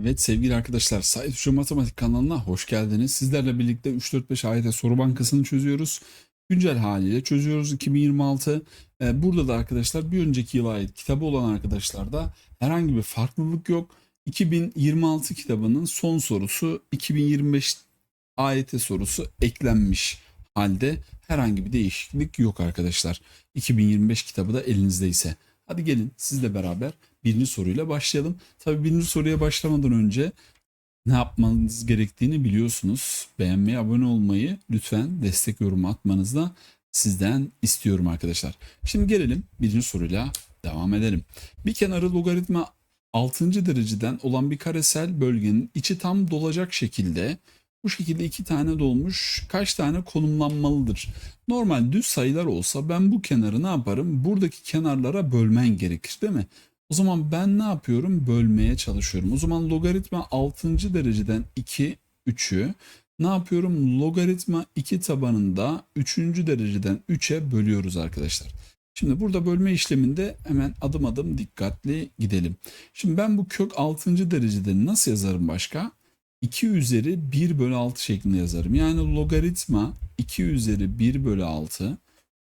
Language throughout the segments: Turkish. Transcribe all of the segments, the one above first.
Evet sevgili arkadaşlar Sait Hoca Matematik kanalına hoş geldiniz. Sizlerle birlikte 3-4-5 AYT soru bankasını çözüyoruz. Güncel haliyle çözüyoruz 2026. Ee, burada da arkadaşlar bir önceki yıla ait kitabı olan arkadaşlarda herhangi bir farklılık yok. 2026 kitabının son sorusu 2025 AYT sorusu eklenmiş halde herhangi bir değişiklik yok arkadaşlar. 2025 kitabı da elinizdeyse. Hadi gelin sizle beraber birinci soruyla başlayalım. Tabii birinci soruya başlamadan önce ne yapmanız gerektiğini biliyorsunuz. Beğenmeyi, abone olmayı lütfen destek yorumu atmanızda sizden istiyorum arkadaşlar. Şimdi gelelim birinci soruyla devam edelim. Bir kenarı logaritma 6. dereceden olan bir karesel bölgenin içi tam dolacak şekilde bu şekilde iki tane dolmuş kaç tane konumlanmalıdır? Normal düz sayılar olsa ben bu kenarı ne yaparım? Buradaki kenarlara bölmen gerekir değil mi? O zaman ben ne yapıyorum? Bölmeye çalışıyorum. O zaman logaritma 6. dereceden 2, 3'ü ne yapıyorum? Logaritma 2 tabanında 3. dereceden 3'e bölüyoruz arkadaşlar. Şimdi burada bölme işleminde hemen adım adım dikkatli gidelim. Şimdi ben bu kök 6. derecede nasıl yazarım başka? 2 üzeri 1 bölü 6 şeklinde yazarım. Yani logaritma 2 üzeri 1 bölü 6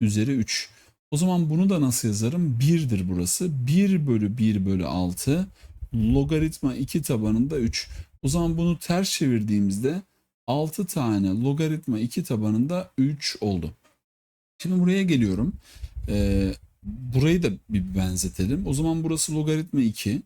üzeri 3. O zaman bunu da nasıl yazarım? 1'dir burası. 1 bölü 1 bölü 6 logaritma 2 tabanında 3. O zaman bunu ters çevirdiğimizde 6 tane logaritma 2 tabanında 3 oldu. Şimdi buraya geliyorum. Ee, burayı da bir benzetelim. O zaman burası logaritma 2.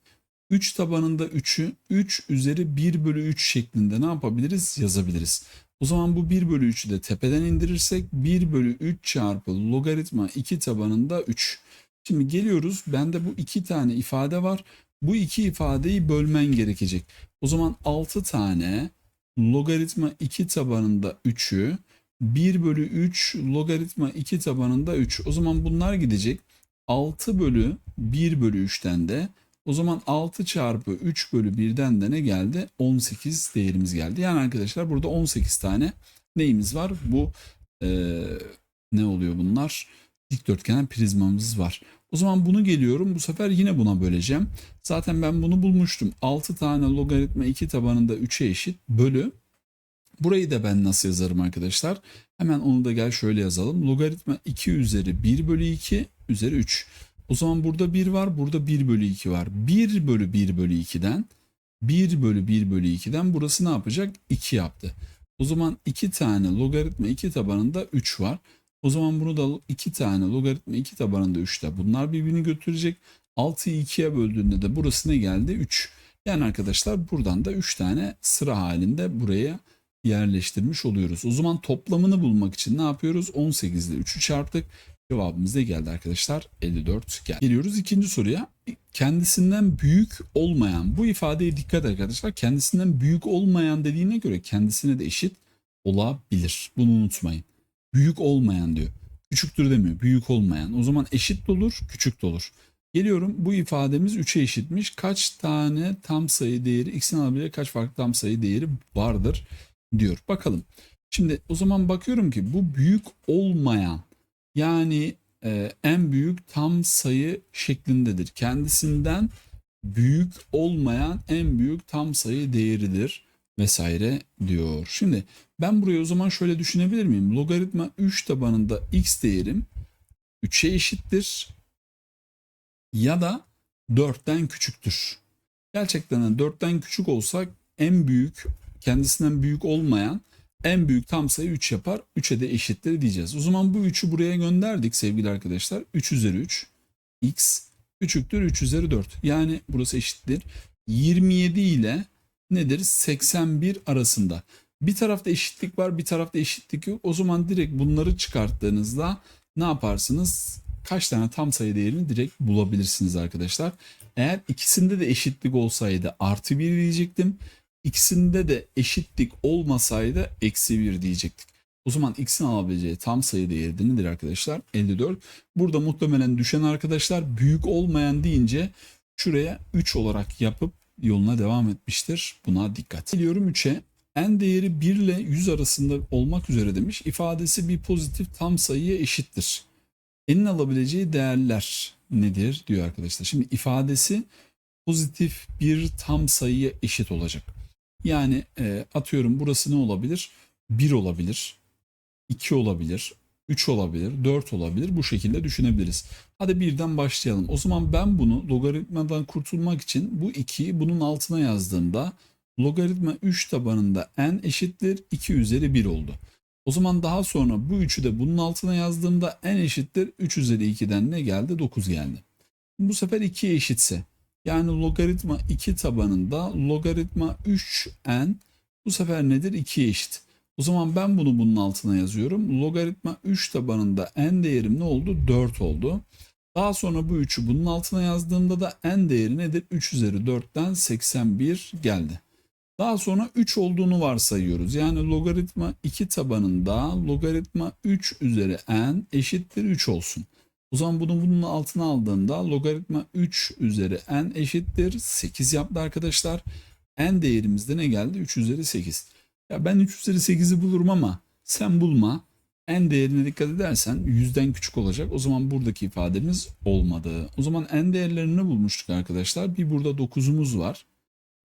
3 tabanında 3'ü 3 üzeri 1 bölü 3 şeklinde ne yapabiliriz? Yazabiliriz. O zaman bu 1 bölü 3'ü de tepeden indirirsek 1 bölü 3 çarpı logaritma 2 tabanında 3. Şimdi geliyoruz. Bende bu iki tane ifade var. Bu iki ifadeyi bölmen gerekecek. O zaman 6 tane logaritma 2 tabanında 3'ü 1 bölü 3 logaritma 2 tabanında 3. O zaman bunlar gidecek. 6 bölü 1 bölü 3'ten de o zaman 6 çarpı 3 bölü 1'den de ne geldi? 18 değerimiz geldi. Yani arkadaşlar burada 18 tane neyimiz var? Bu e, ne oluyor bunlar? Dikdörtgen prizmamız var. O zaman bunu geliyorum. Bu sefer yine buna böleceğim. Zaten ben bunu bulmuştum. 6 tane logaritma 2 tabanında 3'e eşit bölü. Burayı da ben nasıl yazarım arkadaşlar? Hemen onu da gel şöyle yazalım. Logaritma 2 üzeri 1 bölü 2 üzeri 3. O zaman burada 1 var, burada 1 bölü 2 var. 1 bölü 1 bölü 2'den 1 bölü 1 bölü 2'den burası ne yapacak? 2 yaptı. O zaman 2 tane logaritma 2 tabanında 3 var. O zaman bunu da 2 tane logaritma 2 tabanında 3'te. Bunlar birbirini götürecek. 6'yı 2'ye böldüğünde de burası ne geldi? 3. Yani arkadaşlar buradan da 3 tane sıra halinde buraya yerleştirmiş oluyoruz. O zaman toplamını bulmak için ne yapıyoruz? 18 ile 3'ü çarptık. Cevabımız ne geldi arkadaşlar? 54 geldi. Geliyoruz ikinci soruya. Kendisinden büyük olmayan bu ifadeye dikkat arkadaşlar. Kendisinden büyük olmayan dediğine göre kendisine de eşit olabilir. Bunu unutmayın. Büyük olmayan diyor. Küçüktür demiyor. Büyük olmayan. O zaman eşit de olur, küçük de olur. Geliyorum bu ifademiz 3'e eşitmiş. Kaç tane tam sayı değeri x'in alabileceği kaç farklı tam sayı değeri vardır diyor. Bakalım. Şimdi o zaman bakıyorum ki bu büyük olmayan yani e, en büyük tam sayı şeklindedir. Kendisinden büyük olmayan en büyük tam sayı değeridir vesaire diyor. Şimdi ben burayı o zaman şöyle düşünebilir miyim? Logaritma 3 tabanında x değerim 3'e eşittir ya da 4'ten küçüktür. Gerçekten de 4'ten küçük olsak en büyük kendisinden büyük olmayan en büyük tam sayı 3 yapar. 3'e de eşittir diyeceğiz. O zaman bu 3'ü buraya gönderdik sevgili arkadaşlar. 3 üzeri 3 x küçüktür 3 üzeri 4. Yani burası eşittir. 27 ile nedir? 81 arasında. Bir tarafta eşitlik var bir tarafta eşitlik yok. O zaman direkt bunları çıkarttığınızda ne yaparsınız? Kaç tane tam sayı değerini direkt bulabilirsiniz arkadaşlar. Eğer ikisinde de eşitlik olsaydı artı 1 diyecektim. İkisinde de eşitlik olmasaydı eksi 1 diyecektik. O zaman x'in alabileceği tam sayı değeri nedir arkadaşlar? 54. Burada muhtemelen düşen arkadaşlar büyük olmayan deyince şuraya 3 olarak yapıp yoluna devam etmiştir. Buna dikkat. Geliyorum 3'e. En değeri 1 ile 100 arasında olmak üzere demiş. İfadesi bir pozitif tam sayıya eşittir. N'in alabileceği değerler nedir diyor arkadaşlar. Şimdi ifadesi pozitif bir tam sayıya eşit olacak. Yani e, atıyorum burası ne olabilir? 1 olabilir, 2 olabilir, 3 olabilir, 4 olabilir. Bu şekilde düşünebiliriz. Hadi birden başlayalım. O zaman ben bunu logaritmadan kurtulmak için bu 2'yi bunun altına yazdığımda logaritma 3 tabanında n eşittir 2 üzeri 1 oldu. O zaman daha sonra bu 3'ü de bunun altına yazdığımda n eşittir 3 üzeri 2'den ne geldi? 9 geldi. Bu sefer 2'ye eşitse yani logaritma 2 tabanında logaritma 3n bu sefer nedir? 2'ye eşit. O zaman ben bunu bunun altına yazıyorum. Logaritma 3 tabanında n değerim ne oldu? 4 oldu. Daha sonra bu 3'ü bunun altına yazdığımda da n değeri nedir? 3 üzeri 4'ten 81 geldi. Daha sonra 3 olduğunu varsayıyoruz. Yani logaritma 2 tabanında logaritma 3 üzeri n eşittir 3 olsun. O zaman bunu bunun altına aldığımda logaritma 3 üzeri n eşittir 8 yaptı arkadaşlar. n değerimizde ne geldi? 3 üzeri 8. Ya ben 3 üzeri 8'i bulurum ama sen bulma. n değerine dikkat edersen 100'den küçük olacak. O zaman buradaki ifademiz olmadı. O zaman n değerlerini bulmuştuk arkadaşlar. Bir burada 9'umuz var.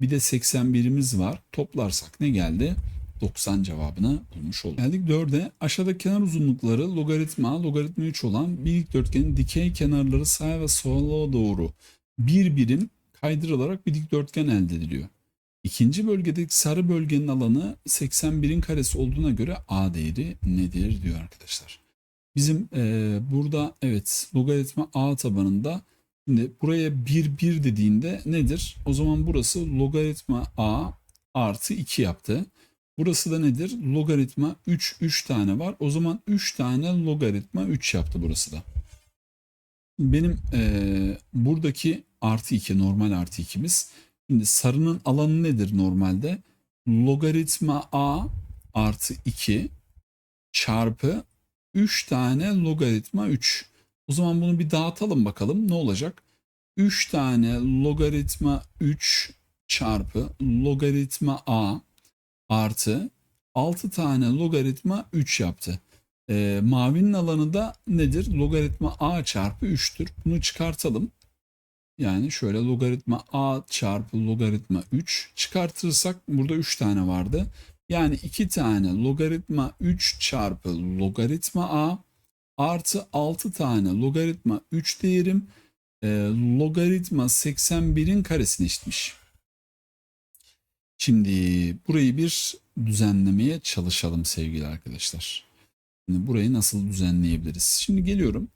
Bir de 81'imiz var. Toplarsak ne geldi? 90 cevabını bulmuş olduk. Geldik 4'e. Aşağıda kenar uzunlukları logaritma, logaritma 3 olan bir dikdörtgenin dikey kenarları sağa ve sola doğru bir birim kaydırılarak bir dikdörtgen elde ediliyor. İkinci bölgedeki sarı bölgenin alanı 81'in karesi olduğuna göre A değeri nedir diyor arkadaşlar. Bizim e, burada evet logaritma A tabanında şimdi buraya 1 1 dediğinde nedir? O zaman burası logaritma A artı 2 yaptı. Burası da nedir? Logaritma 3 3 tane var. O zaman 3 tane logaritma 3 yaptı burası da. Benim e, buradaki artı 2 normal artı 2'miz Şimdi sarının alanı nedir normalde? Logaritma a artı 2 çarpı 3 tane logaritma 3. O zaman bunu bir dağıtalım bakalım ne olacak? 3 tane logaritma 3 çarpı logaritma a artı 6 tane logaritma 3 yaptı. Ee, mavinin alanı da nedir? Logaritma a çarpı 3'tür. Bunu çıkartalım. Yani şöyle logaritma a çarpı logaritma 3 çıkartırsak burada 3 tane vardı. Yani 2 tane logaritma 3 çarpı logaritma a artı 6 tane logaritma 3 değerim e, logaritma 81'in karesini eşitmiş. Şimdi burayı bir düzenlemeye çalışalım sevgili arkadaşlar. Şimdi burayı nasıl düzenleyebiliriz? Şimdi geliyorum.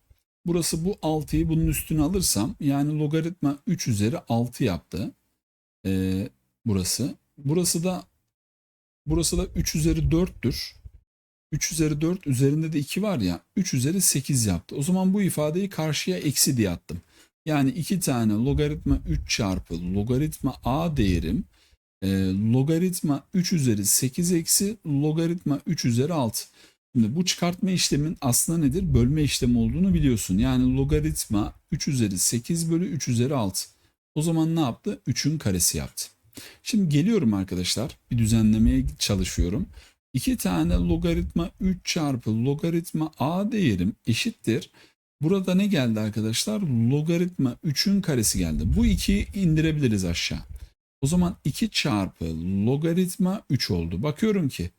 Burası bu 6'yı bunun üstüne alırsam yani logaritma 3 üzeri 6 yaptı. Ee, burası. Burası da burası da 3 üzeri 4'tür. 3 üzeri 4 üzerinde de 2 var ya 3 üzeri 8 yaptı. O zaman bu ifadeyi karşıya eksi diye attım. Yani 2 tane logaritma 3 çarpı logaritma a değerim e, logaritma 3 üzeri 8 eksi logaritma 3 üzeri 6. Şimdi bu çıkartma işlemin aslında nedir? Bölme işlemi olduğunu biliyorsun. Yani logaritma 3 üzeri 8 bölü 3 üzeri 6. O zaman ne yaptı? 3'ün karesi yaptı. Şimdi geliyorum arkadaşlar. Bir düzenlemeye çalışıyorum. 2 tane logaritma 3 çarpı logaritma a değerim eşittir. Burada ne geldi arkadaşlar? Logaritma 3'ün karesi geldi. Bu 2'yi indirebiliriz aşağı. O zaman 2 çarpı logaritma 3 oldu. Bakıyorum ki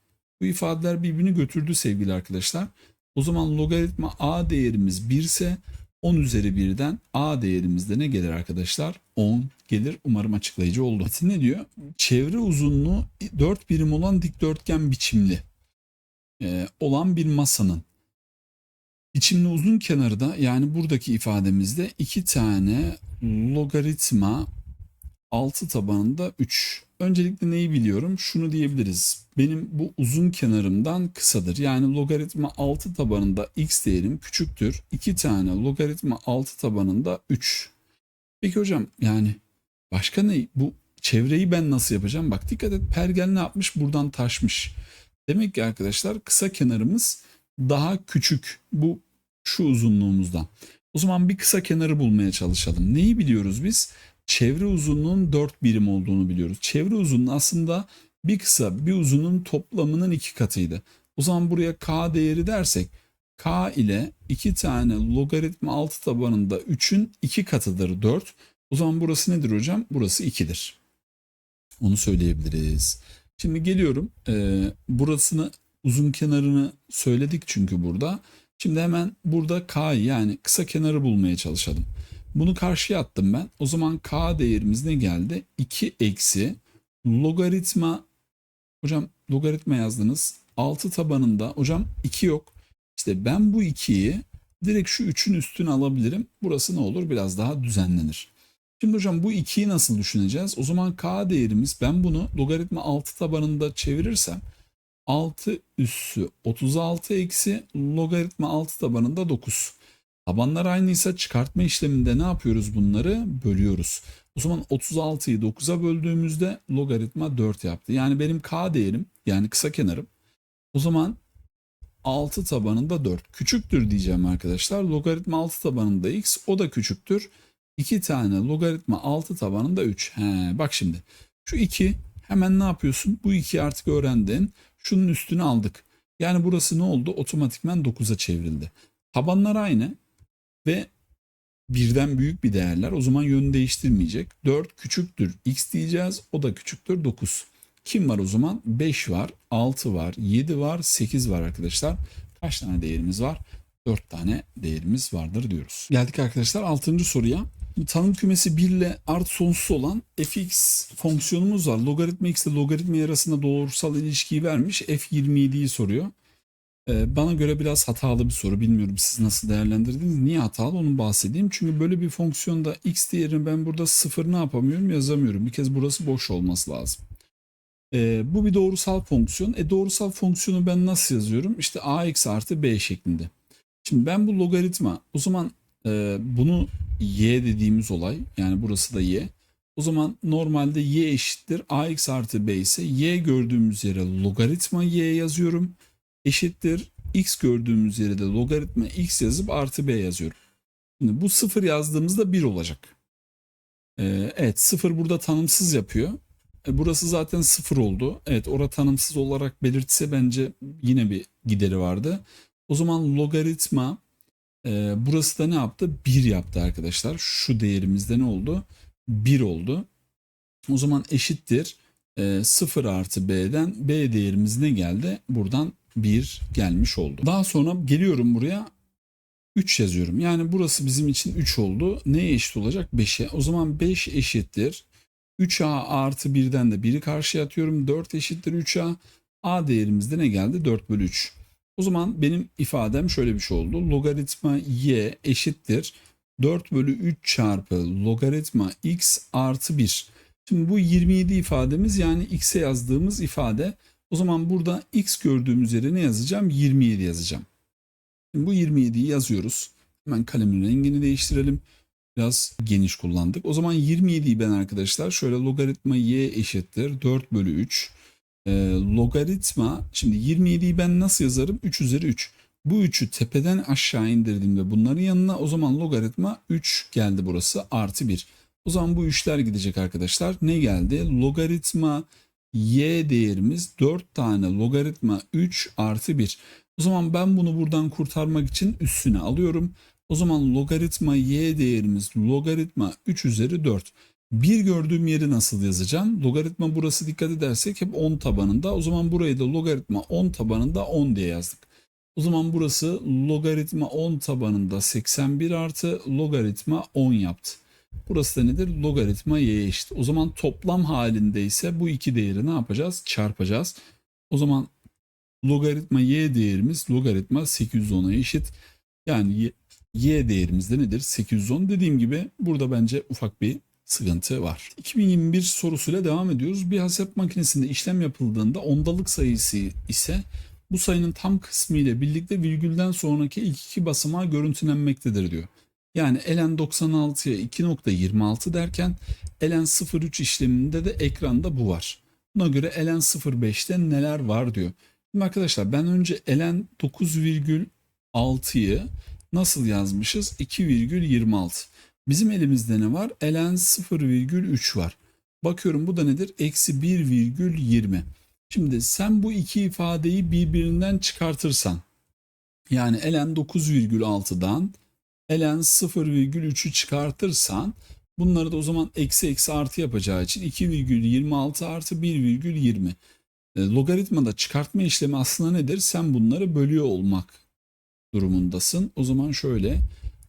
bu ifadeler birbirini götürdü sevgili arkadaşlar. O zaman logaritma a değerimiz 1 ise 10 üzeri 1'den a değerimizde ne gelir arkadaşlar? 10 gelir. Umarım açıklayıcı oldu. Metin ne diyor? Çevre uzunluğu 4 birim olan dikdörtgen biçimli e, olan bir masanın biçimli uzun kenarı da yani buradaki ifademizde 2 tane logaritma 6 tabanında 3. Öncelikle neyi biliyorum? Şunu diyebiliriz. Benim bu uzun kenarımdan kısadır. Yani logaritma 6 tabanında x değerim küçüktür. 2 tane logaritma 6 tabanında 3. Peki hocam yani başka ne? Bu çevreyi ben nasıl yapacağım? Bak dikkat et pergel ne yapmış? Buradan taşmış. Demek ki arkadaşlar kısa kenarımız daha küçük. Bu şu uzunluğumuzdan. O zaman bir kısa kenarı bulmaya çalışalım. Neyi biliyoruz biz? Çevre uzunluğun 4 birim olduğunu biliyoruz. Çevre uzunluğu aslında bir kısa bir uzunun toplamının iki katıydı. O zaman buraya k değeri dersek k ile iki tane logaritma 6 tabanında 3'ün iki katıdır 4. O zaman burası nedir hocam? Burası 2'dir. Onu söyleyebiliriz. Şimdi geliyorum. Ee, burasını uzun kenarını söyledik çünkü burada. Şimdi hemen burada K'yı yani kısa kenarı bulmaya çalışalım. Bunu karşıya attım ben. O zaman K değerimiz ne geldi? 2 eksi logaritma hocam logaritma yazdınız. 6 tabanında hocam 2 yok. İşte ben bu 2'yi direkt şu 3'ün üstüne alabilirim. Burası ne olur? Biraz daha düzenlenir. Şimdi hocam bu 2'yi nasıl düşüneceğiz? O zaman K değerimiz ben bunu logaritma 6 tabanında çevirirsem 6 üssü 36 eksi logaritma 6 tabanında 9. Tabanlar aynıysa çıkartma işleminde ne yapıyoruz bunları? Bölüyoruz. O zaman 36'yı 9'a böldüğümüzde logaritma 4 yaptı. Yani benim k değerim yani kısa kenarım o zaman 6 tabanında 4 küçüktür diyeceğim arkadaşlar. Logaritma 6 tabanında x o da küçüktür. 2 tane logaritma 6 tabanında 3. He, bak şimdi şu 2 hemen ne yapıyorsun? Bu 2'yi artık öğrendin. Şunun üstüne aldık. Yani burası ne oldu? Otomatikmen 9'a çevrildi. Tabanlar aynı ve birden büyük bir değerler. O zaman yönü değiştirmeyecek. 4 küçüktür x diyeceğiz. O da küçüktür 9. Kim var o zaman? 5 var, 6 var, 7 var, 8 var arkadaşlar. Kaç tane değerimiz var? 4 tane değerimiz vardır diyoruz. Geldik arkadaşlar 6. soruya. Tanım kümesi 1 ile artı sonsuz olan fx fonksiyonumuz var. Logaritma x ile logaritma arasında doğrusal ilişkiyi vermiş. f27'yi soruyor. Ee, bana göre biraz hatalı bir soru. Bilmiyorum siz nasıl değerlendirdiniz. Niye hatalı onu bahsedeyim. Çünkü böyle bir fonksiyonda x değerini ben burada sıfır ne yapamıyorum yazamıyorum. Bir kez burası boş olması lazım. Ee, bu bir doğrusal fonksiyon. E doğrusal fonksiyonu ben nasıl yazıyorum? İşte ax artı b şeklinde. Şimdi ben bu logaritma o zaman e, bunu y dediğimiz olay yani burası da y. O zaman normalde y eşittir ax artı b ise y gördüğümüz yere logaritma y yazıyorum. Eşittir x gördüğümüz yere de logaritma x yazıp artı b yazıyorum. Şimdi bu sıfır yazdığımızda 1 olacak. Ee, evet sıfır burada tanımsız yapıyor. E, burası zaten sıfır oldu. Evet ora tanımsız olarak belirtse bence yine bir gideri vardı. O zaman logaritma e, burası da ne yaptı? 1 yaptı arkadaşlar. Şu değerimizde ne oldu? 1 oldu. O zaman eşittir e, 0 artı b'den b değerimiz ne geldi? Buradan 1 gelmiş oldu. Daha sonra geliyorum buraya 3 yazıyorum. Yani burası bizim için 3 oldu. Neye eşit olacak? 5'e. O zaman 5 eşittir. 3a artı 1'den de 1'i karşıya atıyorum. 4 eşittir 3a. a değerimizde ne geldi? 4 bölü 3. O zaman benim ifadem şöyle bir şey oldu. Logaritma y eşittir 4 bölü 3 çarpı logaritma x artı 1. Şimdi bu 27 ifademiz yani x'e yazdığımız ifade. O zaman burada x gördüğümüz yere ne yazacağım? 27 yazacağım. Şimdi bu 27'yi yazıyoruz. Hemen kalemin rengini değiştirelim. Biraz geniş kullandık. O zaman 27'yi ben arkadaşlar şöyle logaritma y eşittir 4 bölü 3 e, logaritma şimdi 27'yi ben nasıl yazarım? 3 üzeri 3. Bu 3'ü tepeden aşağı indirdiğimde bunların yanına o zaman logaritma 3 geldi burası artı 1. O zaman bu 3'ler gidecek arkadaşlar. Ne geldi? Logaritma y değerimiz 4 tane logaritma 3 artı 1. O zaman ben bunu buradan kurtarmak için üstüne alıyorum. O zaman logaritma y değerimiz logaritma 3 üzeri 4. Bir gördüğüm yeri nasıl yazacağım? Logaritma burası dikkat edersek hep 10 tabanında. O zaman burayı da logaritma 10 tabanında 10 diye yazdık. O zaman burası logaritma 10 tabanında 81 artı logaritma 10 yaptı. Burası da nedir? Logaritma y eşit. O zaman toplam halinde ise bu iki değeri ne yapacağız? Çarpacağız. O zaman logaritma y değerimiz logaritma 810'a eşit. Yani y, y değerimiz de nedir? 810. Dediğim gibi burada bence ufak bir sıkıntı var. 2021 sorusuyla devam ediyoruz. Bir hesap makinesinde işlem yapıldığında ondalık sayısı ise bu sayının tam kısmı ile birlikte virgülden sonraki ilk iki basamağı görüntülenmektedir diyor. Yani ln 96'ya 2.26 derken ln 03 işleminde de ekranda bu var. Buna göre ln 05'te neler var diyor. Şimdi arkadaşlar ben önce ln 9,6'yı nasıl yazmışız? 2,26. Bizim elimizde ne var? ln 0,3 var. Bakıyorum bu da nedir? Eksi 1,20. Şimdi sen bu iki ifadeyi birbirinden çıkartırsan yani ln 9,6'dan ln 0,3'ü çıkartırsan Bunları da o zaman eksi eksi artı yapacağı için 2,26 artı 1,20. E, logaritmada çıkartma işlemi aslında nedir? Sen bunları bölüyor olmak durumundasın. O zaman şöyle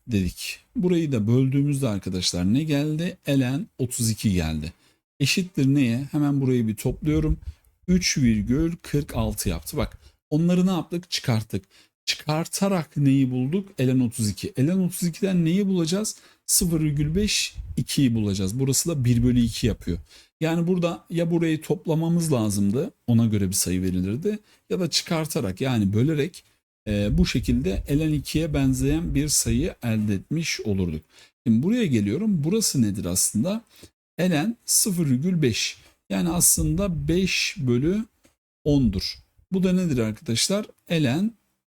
dedik. Burayı da böldüğümüzde arkadaşlar ne geldi? Ln 32 geldi. Eşittir neye? Hemen burayı bir topluyorum. 3,46 yaptı. Bak onları ne yaptık? Çıkarttık. Çıkartarak neyi bulduk? Ln 32. Ln 32'den neyi bulacağız? 0,5 2'yi bulacağız. Burası da 1 bölü 2 yapıyor. Yani burada ya burayı toplamamız lazımdı. Ona göre bir sayı verilirdi. Ya da çıkartarak yani bölerek e, bu şekilde ln 2'ye benzeyen bir sayı elde etmiş olurduk. Şimdi buraya geliyorum. Burası nedir aslında? ln 0,5. Yani aslında 5 bölü 10'dur. Bu da nedir arkadaşlar? ln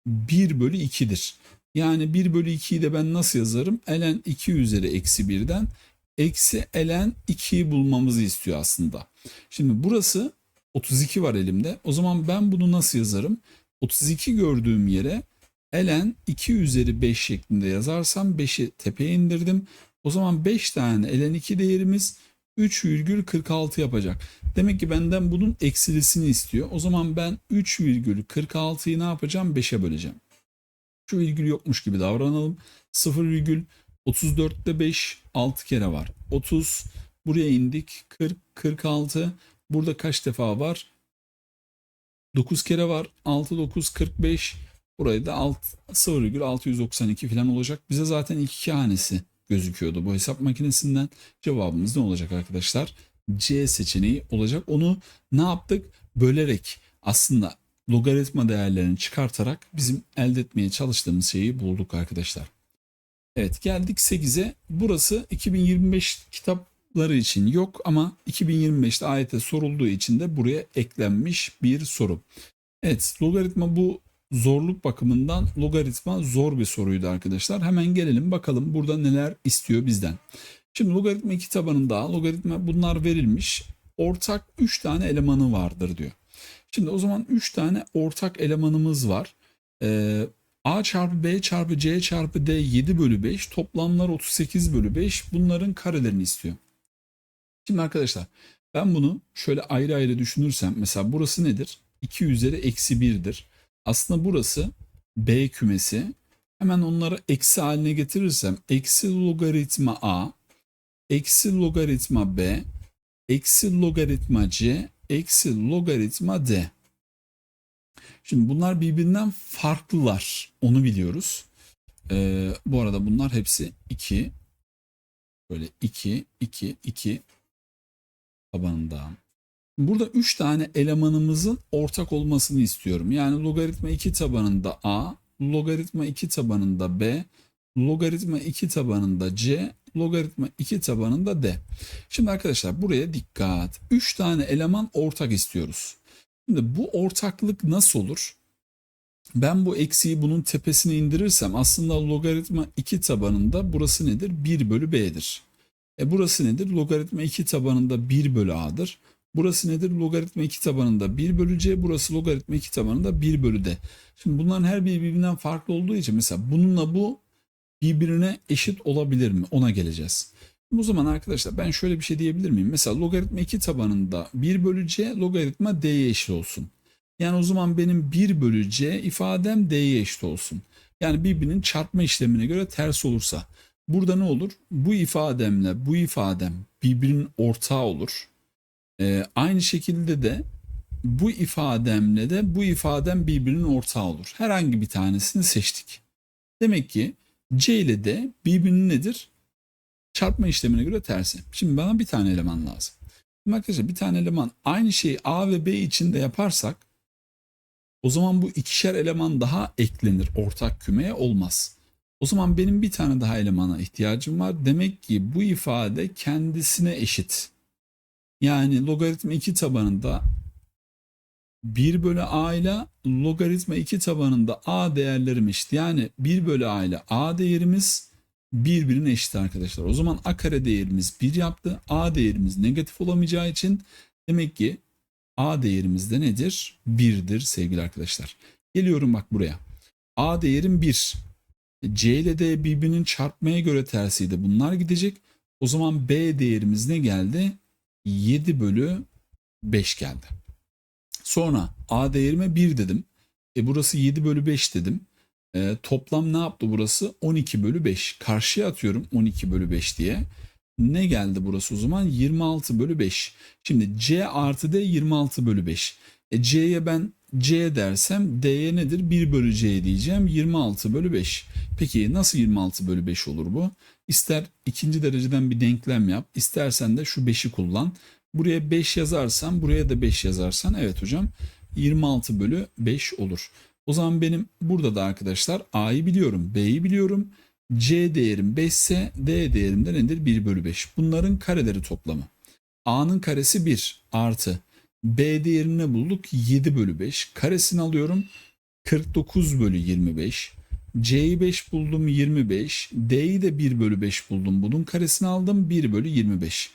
1 bölü 2'dir. Yani 1 bölü 2'yi de ben nasıl yazarım? ln 2 üzeri eksi 1'den eksi ln 2'yi bulmamızı istiyor aslında. Şimdi burası 32 var elimde. O zaman ben bunu nasıl yazarım? 32 gördüğüm yere ln 2 üzeri 5 şeklinde yazarsam 5'i tepeye indirdim. O zaman 5 tane ln 2 değerimiz 3,46 yapacak. Demek ki benden bunun eksilisini istiyor. O zaman ben 3,46'yı ne yapacağım? 5'e böleceğim. Şu virgül yokmuş gibi davranalım. 0,34'te 5 6 kere var. 30 buraya indik. 40 46 burada kaç defa var? 9 kere var. 6 9 45 burayı da 0,692 falan olacak. Bize zaten iki hanesi gözüküyordu bu hesap makinesinden. Cevabımız ne olacak arkadaşlar? C seçeneği olacak. Onu ne yaptık? Bölerek aslında logaritma değerlerini çıkartarak bizim elde etmeye çalıştığımız şeyi bulduk arkadaşlar. Evet geldik 8'e. Burası 2025 kitapları için yok ama 2025'te ayete sorulduğu için de buraya eklenmiş bir soru. Evet logaritma bu zorluk bakımından logaritma zor bir soruydu arkadaşlar. Hemen gelelim bakalım burada neler istiyor bizden. Şimdi logaritma 2 tabanında logaritma bunlar verilmiş. Ortak 3 tane elemanı vardır diyor. Şimdi o zaman 3 tane ortak elemanımız var. Ee, A çarpı B çarpı C çarpı D 7 bölü 5 toplamlar 38 bölü 5 bunların karelerini istiyor. Şimdi arkadaşlar ben bunu şöyle ayrı ayrı düşünürsem mesela burası nedir? 2 üzeri eksi 1'dir. Aslında burası B kümesi. Hemen onları eksi haline getirirsem eksi logaritma A, eksi logaritma B, eksi logaritma C, eksi logaritma D. Şimdi bunlar birbirinden farklılar. Onu biliyoruz. Ee, bu arada bunlar hepsi 2. Böyle 2, 2, 2 tabanında. Burada 3 tane elemanımızın ortak olmasını istiyorum. Yani logaritma 2 tabanında A, logaritma 2 tabanında B, logaritma 2 tabanında C, logaritma 2 tabanında D. Şimdi arkadaşlar buraya dikkat. 3 tane eleman ortak istiyoruz. Şimdi bu ortaklık nasıl olur? Ben bu eksiği bunun tepesine indirirsem aslında logaritma 2 tabanında burası nedir? 1 bölü B'dir. E burası nedir? Logaritma 2 tabanında 1 bölü A'dır. Burası nedir? Logaritma 2 tabanında 1 bölü C. Burası logaritma 2 tabanında 1 bölü D. Şimdi bunların her biri birbirinden farklı olduğu için mesela bununla bu birbirine eşit olabilir mi? Ona geleceğiz. O zaman arkadaşlar ben şöyle bir şey diyebilir miyim? Mesela logaritma 2 tabanında 1 bölü C logaritma D'ye eşit olsun. Yani o zaman benim 1 bölü C ifadem D'ye eşit olsun. Yani birbirinin çarpma işlemine göre ters olursa. Burada ne olur? Bu ifademle bu ifadem birbirinin ortağı olur. Ee, aynı şekilde de bu ifademle de bu ifadem birbirinin ortağı olur. Herhangi bir tanesini seçtik. Demek ki C ile D birbirinin nedir? Çarpma işlemine göre tersi. Şimdi bana bir tane eleman lazım. Şimdi arkadaşlar bir tane eleman aynı şeyi A ve B için de yaparsak o zaman bu ikişer eleman daha eklenir ortak kümeye olmaz. O zaman benim bir tane daha elemana ihtiyacım var. Demek ki bu ifade kendisine eşit. Yani logaritma 2 tabanında 1 bölü a ile logaritma 2 tabanında a değerlerim eşit. Yani 1 bölü a ile a değerimiz birbirine eşit arkadaşlar. O zaman a kare değerimiz 1 yaptı. A değerimiz negatif olamayacağı için demek ki a değerimiz de nedir? 1'dir sevgili arkadaşlar. Geliyorum bak buraya. a değerim 1. C ile D birbirinin çarpmaya göre tersiydi. Bunlar gidecek. O zaman B değerimiz ne geldi? 7 bölü 5 geldi. Sonra A değerime 1 dedim. E burası 7 bölü 5 dedim. E, toplam ne yaptı burası? 12 bölü 5. Karşıya atıyorum 12 bölü 5 diye. Ne geldi burası o zaman? 26 bölü 5. Şimdi C artı D 26 bölü 5. E C'ye ben C dersem D'ye nedir? 1 bölü C diyeceğim. 26 bölü 5. Peki nasıl 26 bölü 5 olur bu? İster ikinci dereceden bir denklem yap. istersen de şu 5'i kullan. Buraya 5 yazarsam buraya da 5 yazarsan evet hocam 26 bölü 5 olur. O zaman benim burada da arkadaşlar A'yı biliyorum, B'yi biliyorum. C değerim 5 ise D değerim de nedir? 1 bölü 5. Bunların kareleri toplamı. A'nın karesi 1 artı B değerini bulduk? 7 bölü 5. Karesini alıyorum. 49 bölü 25. C'yi 5 buldum 25. D'yi de 1 bölü 5 buldum. Bunun karesini aldım 1 bölü 25.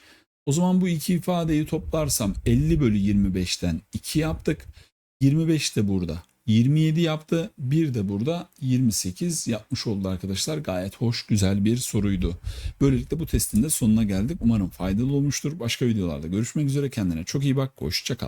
O zaman bu iki ifadeyi toplarsam 50 bölü 25'ten 2 yaptık. 25 de burada. 27 yaptı. Bir de burada 28 yapmış oldu arkadaşlar. Gayet hoş, güzel bir soruydu. Böylelikle bu testin de sonuna geldik. Umarım faydalı olmuştur. Başka videolarda görüşmek üzere. Kendine çok iyi bak. Hoşça kal.